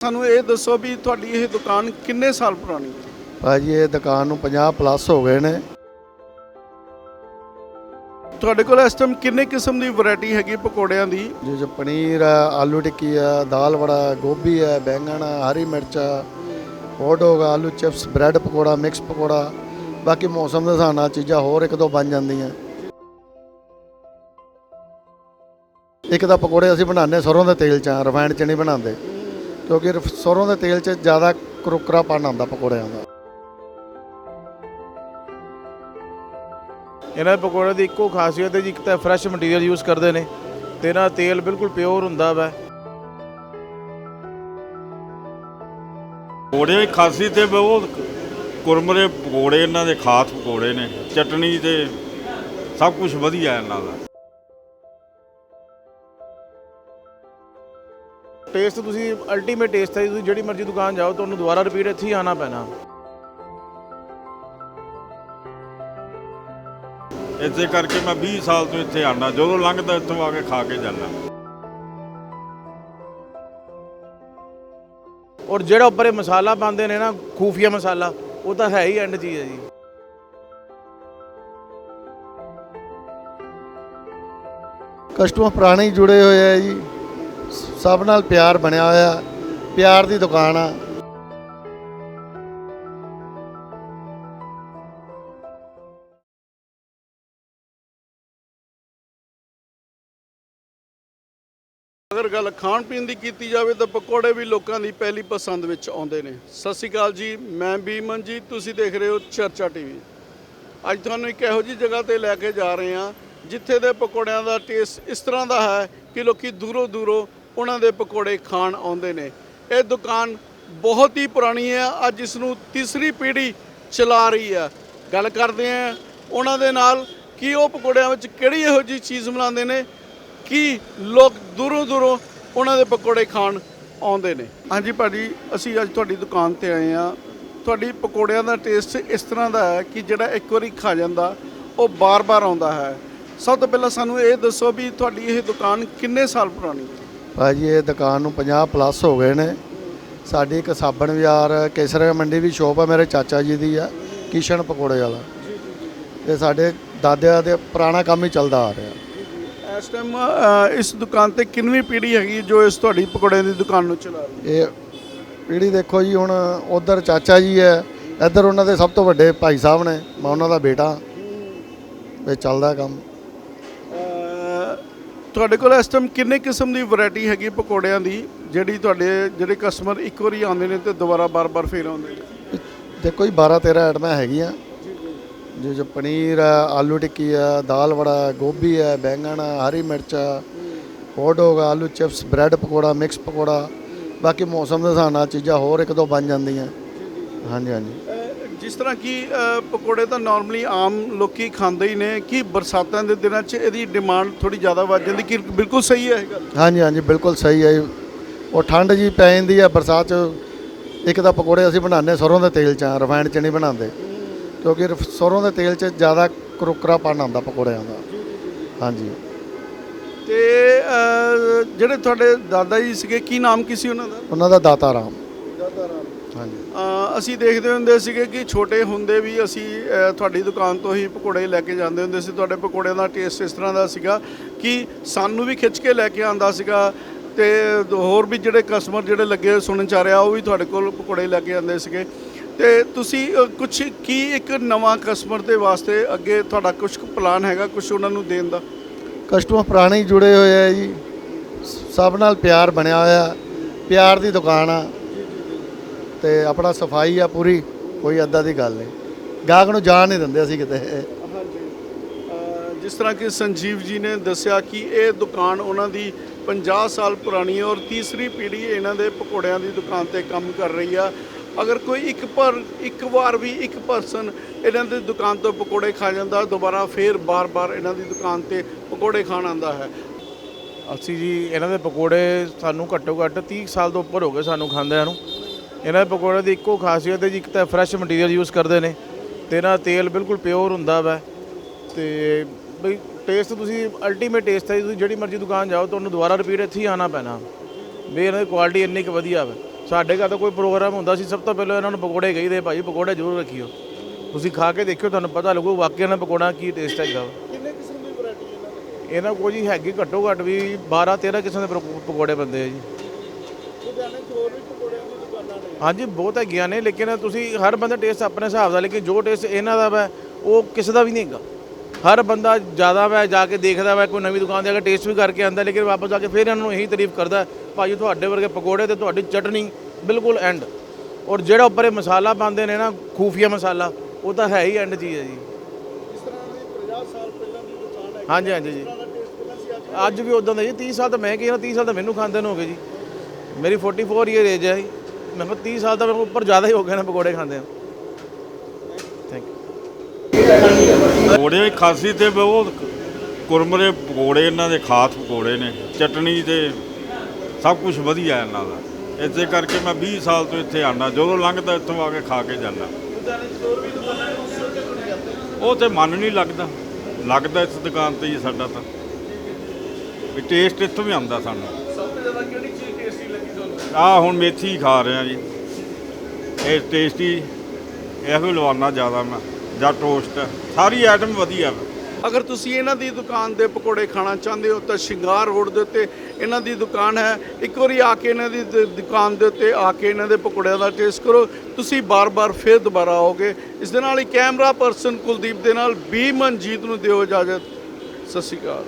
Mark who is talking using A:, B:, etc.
A: ਸਾਨੂੰ ਇਹ ਦੱਸੋ ਵੀ ਤੁਹਾਡੀ ਇਹ ਦੁਕਾਨ ਕਿੰਨੇ ਸਾਲ ਪੁਰਾਣੀ ਹੈ?
B: ਭਾਜੀ ਇਹ ਦੁਕਾਨ ਨੂੰ 50 ਪਲੱਸ ਹੋ ਗਏ ਨੇ।
A: ਤੁਹਾਡੇ ਕੋਲ ਇਸ ਟਾਈਮ ਕਿੰਨੇ ਕਿਸਮ ਦੀ ਵੈਰਾਈਟੀ ਹੈਗੀ ਪਕੌੜਿਆਂ ਦੀ?
B: ਜਿਸ 'ਚ ਪਨੀਰ ਆ ਆਲੂ ਟਿੱਕੀ ਆ ਦਾਲ ਵੜਾ ਗੋਭੀ ਆ ਬੈਂਗਣ ਆ ਹਰੀ ਮਿਰਚ ਆ ਹੌਟ ਡੌਗ ਆਲੂ chips bread pakora mix pakora. ਬਾਕੀ ਮੌਸਮ ਦੇ ਹਿਸਾਬ ਨਾਲ ਚੀਜ਼ਾਂ ਹੋਰ ਇੱਕ ਦੋ ਬਣ ਜਾਂਦੀਆਂ। ਇੱਕ ਤਾਂ ਪਕੌੜੇ ਅਸੀਂ ਬਣਾਉਂਦੇ ਸਰੋਂ ਦੇ ਤੇਲ 'ਚ ਰਿਫਾਈਨਡ 'ਚ ਨਹੀਂ ਬਣਾਉਂਦੇ। ਕਿਉਂਕਿ ਰਿਫ- ਸਰੋਂ ਦੇ ਤੇਲ 'ਚ ਜ਼ਿਆਦਾ ਕਰੁਕਰਾਪਣ ਆਉਂਦਾ ਪਕੌੜਿਆਂ ਦਾ।
C: ਇਹਨਾਂ ਦੇ ਪਕੌੜੇ ਦੀ ਇੱਕੋ ਖਾਸੀਅਤ ਹੈ ਜੀ ਇੱਕ ਤਾਂ ਫਰੈਸ਼ ਮਟੀਰੀਅਲ ਯੂਜ਼ ਕਰਦੇ ਨੇ ਤੇ ਇਹਨਾਂ ਦਾ ਤੇਲ ਬਿਲਕੁਲ ਪਿਓਰ ਹੁੰਦਾ ਵਾ।
D: ਖਾਸੀਅਤ ਹੈ ਵੀ ਉਹ ਕੁਰਮਰੇ ਪਕੌੜੇ ਇਹਨਾਂ ਦੇ ਖਾਸ ਪਕੌੜੇ ਨੇ ਚਟਣੀ ਤੇ ਸਭ ਕੁਝ ਵਧੀਆ ਇਹਨਾਂ ਦਾ।
C: ਟੇਸਟ ਤੁਸੀਂ ਅਲਟੀਮੇਟ ਟੇਸਟ ਹੈ ਜੀ, ਤੁਸੀਂ ਜਿਹੜੀ ਮਰਜ਼ੀ ਦੁਕਾਨ ਜਾਓ ਤੁਹਾਨੂੰ ਦੁਬਾਰਾ ਰਿਪੀਟ ਇੱਥੇ ਹੀ ਆਣਾ ਪੈਣਾ।
D: ਇਸੇ ਕਰਕੇ ਮੈਂ 20 ਸਾਲ ਤੋਂ ਇੱਥੇ ਆਣਾ ਜਦੋਂ ਲੰਘਦਾ ਇੱਥੋਂ ਆ ਕੇ ਖਾ ਕੇ ਜਾਂਦਾ।
C: ਔਰ ਜਿਹੜਾ ਉੱਪਰ ਇਹ ਮਸਾਲਾ ਪਾਉਂਦੇ ਨੇ ਨਾ ਖੂਫੀਆ ਮਸਾਲਾ ਉਹ ਤਾਂ ਹੈ ਹੀ ਐਂਡ ਚੀਜ਼ ਹੈ ਜੀ।
B: ਕਸਟਮਰ ਪੁਰਾਣੇ ਹੀ ਜੁੜੇ ਹੋਏ ਆ ਜੀ। ਸਭ ਨਾਲ ਪਿਆਰ ਬਣਿਆ ਹੋਇਆ, ਪਿਆਰ ਦੀ ਦੁਕਾਨ ਆ।
A: ਅਗਰ ਗੱਲ ਖਾਣ ਪੀਣ ਦੀ ਕੀਤੀ ਜਾਵੇ ਤਾਂ ਪਕੌੜੇ ਵੀ ਲੋਕਾਂ ਦੀ ਪਹਿਲੀ ਪਸੰਦ ਵਿੱਚ ਆਉਂਦੇ ਨੇ। ਸਤਿ ਸ਼੍ਰੀ ਅਕਾਲ ਜੀ, ਮੈਂ ਬੀਮਨ ਜੀ, ਤੁਸੀਂ ਦੇਖ ਰਹੇ ਹੋ ਚਰਚਾ ਟੀਵੀ ਅੱਜ ਤੁਹਾਨੂੰ ਇੱਕ ਇਹੋ ਜਿਹੀ ਜਗ੍ਹਾ ਤੇ ਲੈ ਕੇ ਜਾ ਰਹੇ ਹਾਂ, ਜਿੱਥੇ ਦੇ ਪਕੌੜਿਆਂ ਦਾ ਟੇਸਟ ਇਸ ਤਰ੍ਹਾਂ ਦਾ ਹੈ ਕਿ ਲੋਕੀ ਦੂਰੋਂ ਦੂਰੋਂ ਉਹਨਾਂ ਦੇ ਪਕੌੜੇ ਖਾਣ ਆਉਂਦੇ ਨੇ। ਇਹ ਦੁਕਾਨ ਬਹੁਤ ਹੀ ਪੁਰਾਣੀ ਹੈ, ਅੱਜ ਇਸ ਨੂੰ ਤੀਸਰੀ ਪੀੜ੍ਹੀ ਚਲਾ ਰਹੀ ਹੈ। ਗੱਲ ਕਰਦੇ ਹਾਂ ਉਹਨਾਂ ਦੇ ਨਾਲ ਕਿ ਉਹ ਪਕੌੜਿਆਂ ਵਿੱਚ ਕਿਹੜੀ ਇਹੋ ਜਿਹੀ ਚੀਜ਼ ਬਣਾਉਂਦੇ ਨੇ, ਕਿ ਲੋਕ ਦੂਰੋਂ ਦੂਰੋਂ ਉਹਨਾਂ ਦੇ ਪਕੌੜੇ ਖਾਣ ਆਉਂਦੇ ਨੇ। ਹਾਂਜੀ ਭਾਜੀ, ਅਸੀਂ ਅੱਜ ਤੁਹਾਡੀ ਦੁਕਾਨ ਤੇ ਆਏ ਆ ਤੁਹਾਡੀ ਪਕੌੜਿਆਂ ਦਾ ਟੇਸਟ ਇਸ ਤਰ੍ਹਾਂ ਦਾ ਹੈ ਕਿ ਜਿਹੜਾ ਇੱਕ ਵਾਰੀ ਖਾ ਜਾਂਦਾ, ਉਹ ਬਾਰ-ਬਾਰ ਆਉਂਦਾ ਹੈ। ਸਭ ਤੋਂ ਪਹਿਲਾਂ ਸਾਨੂੰ ਇਹ ਦੱਸੋ ਵੀ ਤੁਹਾਡੀ ਇਹ ਦੁਕਾਨ ਕਿੰਨੇ ਸਾਲ ਪੁਰਾਣੀ ਹੈ?
B: ਭਾਜੀ ਇਹ ਦੁਕਾਨ ਨੂੰ 50 ਪਲੱਸ ਹੋ ਗਏ ਨੇ। ਸਾਡੀ ਇੱਕ ਸਾਬਣ ਬਾਜ਼ਾਰ ਕੇਸਰ ਮੰਡੀ ਵੀ ਸ਼ੋਪ ਆ ਮੇਰੇ ਚਾਚਾ ਜੀ ਦੀ ਆ ਕਿਸ਼ਨ ਪਕੌੜੇ ਵਾਲਾ। ਤੇ ਸਾਡੇ ਦਾਦਿਆਂ ਦੇ ਪੁਰਾਣਾ ਕੰਮ ਹੀ ਚੱਲਦਾ ਆ ਰਿਹਾ।
A: ਇਸ ਟਾਈਮ ਇਸ ਦੁਕਾਨ ਤੇ ਕਿੰਨਵੀਂ ਪੀੜ੍ਹੀ ਹੈਗੀ ਜੋ ਇਸ ਤੁਹਾਡੀ ਪਕੌੜਿਆਂ ਦੀ ਦੁਕਾਨ ਨੂੰ ਚਲਾ ਰਹੀ ਹੈ?
B: ਇਹ ਪੀੜੀ ਦੇਖੋ ਜੀ ਹੁਣ ਉਧਰ ਚਾਚਾ ਜੀ ਹੈ ਇੱਧਰ ਉਹਨਾਂ ਦੇ ਸਭ ਤੋਂ ਵੱਡੇ ਭਾਈ ਸਾਹਿਬ ਨੇ ਮੈਂ ਉਹਨਾਂ ਦਾ ਬੇਟਾ। ਇਹ ਚੱਲਦਾ ਕੰਮ।
A: ਤੁਹਾਡੇ ਕੋਲ ਇਸ ਟਾਈਮ ਕਿੰਨੇ ਕਿਸਮ ਦੀ ਵੈਰਾਈਟੀ ਹੈਗੀ ਪਕੌੜਿਆਂ ਦੀ? ਜਿਹੜੀ ਤੁਹਾਡੇ, ਜਿਹੜੇ ਕਸਟਮਰ ਇੱਕ ਵਾਰੀ ਆਉਂਦੇ ਨੇ ਤੇ ਦੁਬਾਰਾ ਬਾਰ-ਬਾਰ ਫੇਰ ਆਉਂਦੇ ਨੇ?
B: ਦੇਖੋ ਜੀ 12 13 ਆਈਟਮਾਂ ਹੈਗੀਆਂ। ਜਿਸ 'ਚ ਪਨੀਰ ਆ, ਆਲੂ ਟਿੱਕੀ ਆ, ਦਾਲ ਵੜਾ, ਗੋਭੀ ਆ, ਬੈਂਗਣ ਆ, ਹਰੀ ਮਿਰਚ ਆ ਹੌਟ ਡੌਗ ਆਲੂ chips bread pakora mix pakora. ਬਾਕੀ ਮੌਸਮ ਦੇ ਹਿਸਾਬ ਨਾਲ ਚੀਜ਼ਾਂ ਹੋਰ ਇੱਕ ਦੋ ਬਣ ਜਾਂਦੀਆਂ। ਹਾਂਜੀ ਹਾਂਜੀ।
A: ਜਿਸ ਤਰ੍ਹਾਂ ਕਿ ਪਕੌੜੇ ਤਾਂ ਨਾਰਮਲੀ ਆਮ ਲੋਕੀ ਖਾਂਦੇ ਹੀ ਨੇ ਕਿ ਬਰਸਾਤਾਂ ਦੇ ਦਿਨਾਂ 'ਚ ਇਹਦੀ ਡਿਮਾਂਡ ਥੋੜੀ ਜ਼ਿਆਦਾ ਵੱਧ ਜਾਂਦੀ? ਕਿ ਬਿਲਕੁਲ ਸਹੀ ਹੈ ਇਹ ਗੱਲ?
B: ਹਾਂਜੀ ਹਾਂਜੀ ਬਿਲਕੁਲ ਸਹੀ ਹੈ। ਉਹ ਠੰਡ ਜੀ ਪੈ ਜਾਂਦੀ ਹੈ ਬਰਸਾਤ 'ਚ। ਇੱਕ ਤਾਂ ਪਕੌੜੇ ਅਸੀਂ ਬਣਾਉਂਦੇ ਸਰੋਂ ਦੇ ਤੇਲ 'ਚ ਰਿਫਾਈਨਡ 'ਚ ਨਹੀਂ ਬਣਾਉਂਦੇ। ਕਿਉਂਕਿ ਸਰੋਂ ਦੇ ਤੇਲ 'ਚ ਜ਼ਿਆਦਾ ਕਰੁਕਰਾਪਣ ਆਉਂਦਾ ਪਕੌੜਿਆਂ ਦਾ। ਹਾਂਜੀ।
A: ਤੇ ਜਿਹੜੇ ਤੁਹਾਡੇ ਦਾਦਾ ਜੀ ਸੀਗੇ ਕੀ ਨਾਮ ਕੀ ਸੀ ਉਹਨਾਂ ਦਾ?
B: ਉਹਨਾਂ ਦਾ ਦਾਤਾ ਰਾਮ।
A: ਅਸੀਂ ਦੇਖਦੇ ਹੁੰਦੇ ਸੀਗੇ ਕਿ ਛੋਟੇ ਹੁੰਦੇ ਵੀ ਅਸੀਂ ਤੁਹਾਡੀ ਦੁਕਾਨ ਤੋਂ ਹੀ ਪਕੌੜੇ ਲੈ ਕੇ ਜਾਂਦੇ ਹੁੰਦੇ ਸੀ। ਤੁਹਾਡੇ ਪਕੌੜਿਆਂ ਦਾ ਟੇਸਟ ਇਸ ਤਰ੍ਹਾਂ ਦਾ ਸੀਗਾ ਕਿ ਸਾਨੂੰ ਵੀ ਖਿੱਚ ਕੇ ਲੈ ਕੇ ਆਂਦਾ ਸੀਗਾ ਤੇ ਹੋਰ ਵੀ ਜਿਹੜੇ ਕਸਟਮਰ ਜਿਹੜੇ ਲੱਗੇ ਸੁਣਨ ਚ ਆ ਰਿਹਾ ਉਹ ਵੀ ਤੁਹਾਡੇ ਕੋਲ ਪਕੌੜੇ ਲੈ ਕੇ ਆਉਂਦੇ ਸੀਗੇ। ਤੇ ਤੁਸੀਂ ਕੁਝ ਕੀ ਇੱਕ ਨਵਾਂ ਕਸਟਮਰ ਦੇ ਵਾਸਤੇ ਅੱਗੇ ਤੁਹਾਡਾ ਕੁਝ ਪਲਾਨ ਹੈਗਾ ਕੁਝ ਉਹਨਾਂ ਨੂੰ ਦੇਣ ਦਾ?
B: ਕਸਟਮਰ ਪੁਰਾਣੇ ਜੁੜੇ ਹੋਏ ਆ ਜੀ। ਸਭ ਨਾਲ ਪਿਆਰ ਬਣਿਆ ਹੋਇਆ। ਪਿਆਰ ਦੀ ਦੁਕਾਨ ਆ। ਤੇ ਆਪਣਾ ਸਫ਼ਾਈ ਆ ਪੂਰੀ ਕੋਈ ਅੱਦਾ ਦੀ ਗੱਲ ਨਹੀਂ। ਗਾਹਕ ਨੂੰ ਜਾਣ ਨਹੀਂ ਦਿੰਦੇ ਅਸੀਂ ਕਿਤੇ।
A: ਹਾਂਜੀ। ਅ, ਜਿਸ ਤਰ੍ਹਾਂ ਕਿ ਸੰਜੀਵ ਜੀ ਨੇ ਦੱਸਿਆ ਕਿ ਇਹ ਦੁਕਾਨ ਉਹਨਾਂ ਦੀ 50 ਸਾਲ ਪੁਰਾਣੀ ਹੈ ਔਰ ਤੀਸਰੀ ਪੀੜ੍ਹੀ ਇਹਨਾਂ ਦੇ ਪਕੌੜਿਆਂ ਦੀ ਦੁਕਾਨ ਤੇ ਕੰਮ ਕਰ ਰਹੀ ਆ। ਅਗਰ ਕੋਈ ਇੱਕ ਪਰ ਇੱਕ ਵਾਰ ਵੀ ਇੱਕ ਪਰਸਨ ਇਹਨਾਂ ਦੀ ਦੁਕਾਨ ਤੋਂ ਪਕੌੜੇ ਖਾ ਜਾਂਦਾ ਦੁਬਾਰਾ ਫੇਰ ਬਾਰ-ਬਾਰ ਇਹਨਾਂ ਦੀ ਦੁਕਾਨ ਤੇ ਪਕੌੜੇ ਖਾਣ ਆਉਂਦਾ ਹੈ।
C: ਅਸੀਂ ਜੀ ਇਹਨਾਂ ਦੇ ਪਕੌੜੇ ਸਾਨੂੰ ਘੱਟੋ ਘੱਟ 30 ਸਾਲ ਤੋਂ ਉੱਪਰ ਹੋ ਗਏ ਸਾਨੂੰ ਖਾਂਦਿਆਂ ਨੂੰ। ਇਹਨਾਂ ਦੇ ਪਕੌੜੇ ਦੀ ਇੱਕੋ ਖਾਸੀਅਤ ਹੈ ਜੀ ਇੱਕ ਤਾਂ ਫਰੈਸ਼ ਮਟੀਰੀਅਲ ਯੂਜ਼ ਕਰਦੇ ਨੇ ਤੇ ਇਹਨਾਂ ਦਾ ਤੇਲ ਬਿਲਕੁਲ ਪਿਓਰ ਹੁੰਦਾ ਵਾ ਤੇ ਬਈ ਟੇਸਟ ਤੁਸੀਂ ਅਲਟੀਮੇਟ ਟੇਸਟ ਹੈ ਜੀ, ਤੁਸੀਂ ਜਿਹੜੀ ਮਰਜ਼ੀ ਦੁਕਾਨ ਜਾਓ ਤੁਹਾਨੂੰ ਦੁਬਾਰਾ ਰਿਪੀਟ ਇੱਥੇ ਹੀ ਆਣਾ ਪੈਣਾ। ਵੀ ਇਹਨਾਂ ਦੀ ਕੁਆਲਿਟੀ ਇੰਨੀ ਕੁ ਵਧੀਆ ਵਾ। ਸਾਡੇ ਘਰ ਤਾਂ ਕੋਈ ਪ੍ਰੋਗਰਾਮ ਹੁੰਦਾ ਸੀ ਸਭ ਤੋਂ ਪਹਿਲਾਂ ਇਹਨਾਂ ਨੂੰ ਪਕੌੜੇ ਕਹੀਦੇ ਭਾਈ ਪਕੌੜੇ ਜ਼ਰੂਰ ਰੱਖਿਓ। ਤੁਸੀਂ ਖਾ ਕੇ ਦੇਖਿਓ ਤੁਹਾਨੂੰ ਪਤਾ ਲੱਗੂ ਵਾਕਿਆ ਨਾ ਪਕੌੜਾ ਕੀ ਟੇਸਟ ਹੈਗਾ।
A: ਕਿੰਨੇ ਕਿਸਮ ਦੀ ਵੈਰਾਈਟੀ ਇਹਨਾਂ ਦੇ?
C: ਇਹਨਾਂ ਕੋਲ ਜੀ ਹੈਗੀ ਘੱਟੋ ਘੱਟ ਵੀ 12 13 ਕਿਸਮ ਦੇ ਪਕੌ- ਪਕੌੜੇ ਬੰਦੇ ਆ ਜੀ। ਹਾਂਜੀ ਬਹੁਤ ਹੈਗੀਆਂ ਨੇ ਲੇਕਿਨ ਤੁਸੀਂ ਹਰ ਬੰਦਾ ਟੇਸਟ ਆਪਣੇ ਹਿਸਾਬ ਦਾ ਲੇਕਿਨ ਜੋ ਟੇਸਟ ਇਹਨਾਂ ਦਾ ਵਾ ਉਹ ਕਿਸੇ ਦਾ ਵੀ ਨਹੀਂ ਹੈਗਾ। ਹਰ ਬੰਦਾ ਜ਼ਿਆਦਾ ਵਾ ਜਾ ਕੇ ਦੇਖਦਾ ਵਾ ਕੋਈ ਨਵੀਂ ਦੁਕਾਨ ਤੇ ਆ ਕੇ ਟੇਸਟ ਵੀ ਕਰਕੇ ਆਂਦਾ ਲੇਕਿਨ ਵਾਪਸ ਆ ਕੇ ਫਿਰ ਇਹਨਾਂ ਨੂੰ ਇਹੀ ਤਾਰੀਫ ਕਰਦਾ ਭਾਈ ਤੁਹਾਡੇ ਵਰਗੇ ਪਕੌੜੇ ਤੇ ਤੁਹਾਡੀ ਚਟਨੀ ਬਿਲਕੁਲ ਐਂਡ ਔਰ ਜਿਹੜਾ ਉੱਪਰ ਇਹ ਮਸਾਲਾ ਪਾਉਂਦੇ ਨੇ ਨਾ ਖੂਫੀਆ ਮਸਾਲਾ ਉਹ ਤਾਂ ਹੈ ਹੀ ਐਂਡ ਚੀਜ਼ ਹੈ ਜੀ।
A: ਇਸ ਤਰ੍ਹਾਂ ਦੀ 50 ਸਾਲ ਪਹਿਲਾਂ ਦੀ ਦੁਕਾਨ ਹੈ
C: ਹਾਂਜੀ ਹਾਂਜੀ ਜੀ।
A: ਦਾ ਅੱਜ
C: ਵੀ ਉਦਾਂ ਦਾ ਜੀ 30 ਸਾਲ ਤਾਂ ਮੈਂ ਕਿਹਾ 30 ਸਾਲ ਤਾਂ ਮੈਨੂੰ ਖਾਂਦੇ ਨੂੰ ਹੋ ਗਏ ਜੀ। ਮੇਰੀ 44 ਈਅਰ ਏਜ ਹੈ ਜੀ। ਮੈਂ ਕਿਹਾ 30 ਸਾਲ ਤਾਂ ਮੇਰੇ ਉੱਪਰ ਜ਼ਿਆਦਾ ਹੀ ਹੋ ਗਏ ਨੇ ਪਕੌੜੇ ਖਾਂਦੇ ਆ
D: ਪਕੌੜੇ ਦੀ ਖਾਸੀ ਤੇ ਉਹ ਕੁਰਮਰੇ ਪਕੌੜੇ, ਇਹਨਾਂ ਦੇ ਖਾਸ ਪਕੌੜੇ ਨੇ। ਚਟਣੀ ਤੇ ਸਭ ਕੁਝ ਵਧੀਆ ਇਹਨਾਂ ਦਾ। ਇਸੇ ਕਰਕੇ ਮੈਂ 20 ਸਾਲ ਤੋਂ ਇੱਥੇ ਆਣਾ ਜਦੋਂ ਲੰਘਦਾ ਇੱਥੋਂ ਆ ਕੇ ਖਾ ਕੇ ਜਾਂਦਾ। ਉਹ ਤੇ ਮਨ ਨਹੀਂ ਲੱਗਦਾ। ਲੱਗਦਾ ਇਸ ਦੁਕਾਨ ਤੇ ਹੀ ਸਾਡਾ ਤਾਂ। ਵੀ ਟੇਸਟ ਇੱਥੋਂ ਵੀ ਆਉਂਦਾ ਸਾਨੂੰ। ਆ ਹੁਣ ਮੇਥੀ ਖਾ ਰਿਹਾ ਜੀ। ਇਹ ਟੇਸਟੀ ਇਹੋ ਹੀ ਲਵਾਉਣਾ ਜ਼ਿਆਦਾ ਮੈਂ, ਜਾਂ ਟੋਸਟ ਸਾਰੀ ਆਈਟਮ ਵਧੀਆ ਵਾ।
A: ਅਗਰ ਤੁਸੀਂ ਇਹਨਾਂ ਦੀ ਦੁਕਾਨ ਦੇ ਪਕੌੜੇ ਖਾਣਾ ਚਾਹੁੰਦੇ ਹੋ, ਤਾਂ ਸ਼ਿੰਗਾਰ ਰੋਡ ਦੇ ਉੱਤੇ ਇਹਨਾਂ ਦੀ ਦੁਕਾਨ ਹੈ। ਇੱਕ ਵਾਰੀ ਆ ਕੇ ਇਹਨਾਂ ਦੀ ਦ- ਦੁਕਾਨ ਦੇ ਉੱਤੇ ਆ ਕੇ ਇਹਨਾਂ ਦੇ ਪਕੌੜਿਆਂ ਦਾ ਟੇਸਟ ਕਰੋ। ਤੁਸੀਂ ਬਾਰ-ਬਾਰ ਫੇਰ ਦੁਬਾਰਾ ਆਓਗੇ। ਇਸ ਦੇ ਨਾਲ ਹੀ ਕੈਮਰਾ ਪਰਸਨ ਕੁਲਦੀਪ ਦੇ ਨਾਲ ਬੀ ਮਨਜੀਤ ਨੂੰ ਦਿਓ ਇਜਾਜ਼ਤ। ਸਤਿ ਸ਼੍ਰੀ ਅਕਾਲ।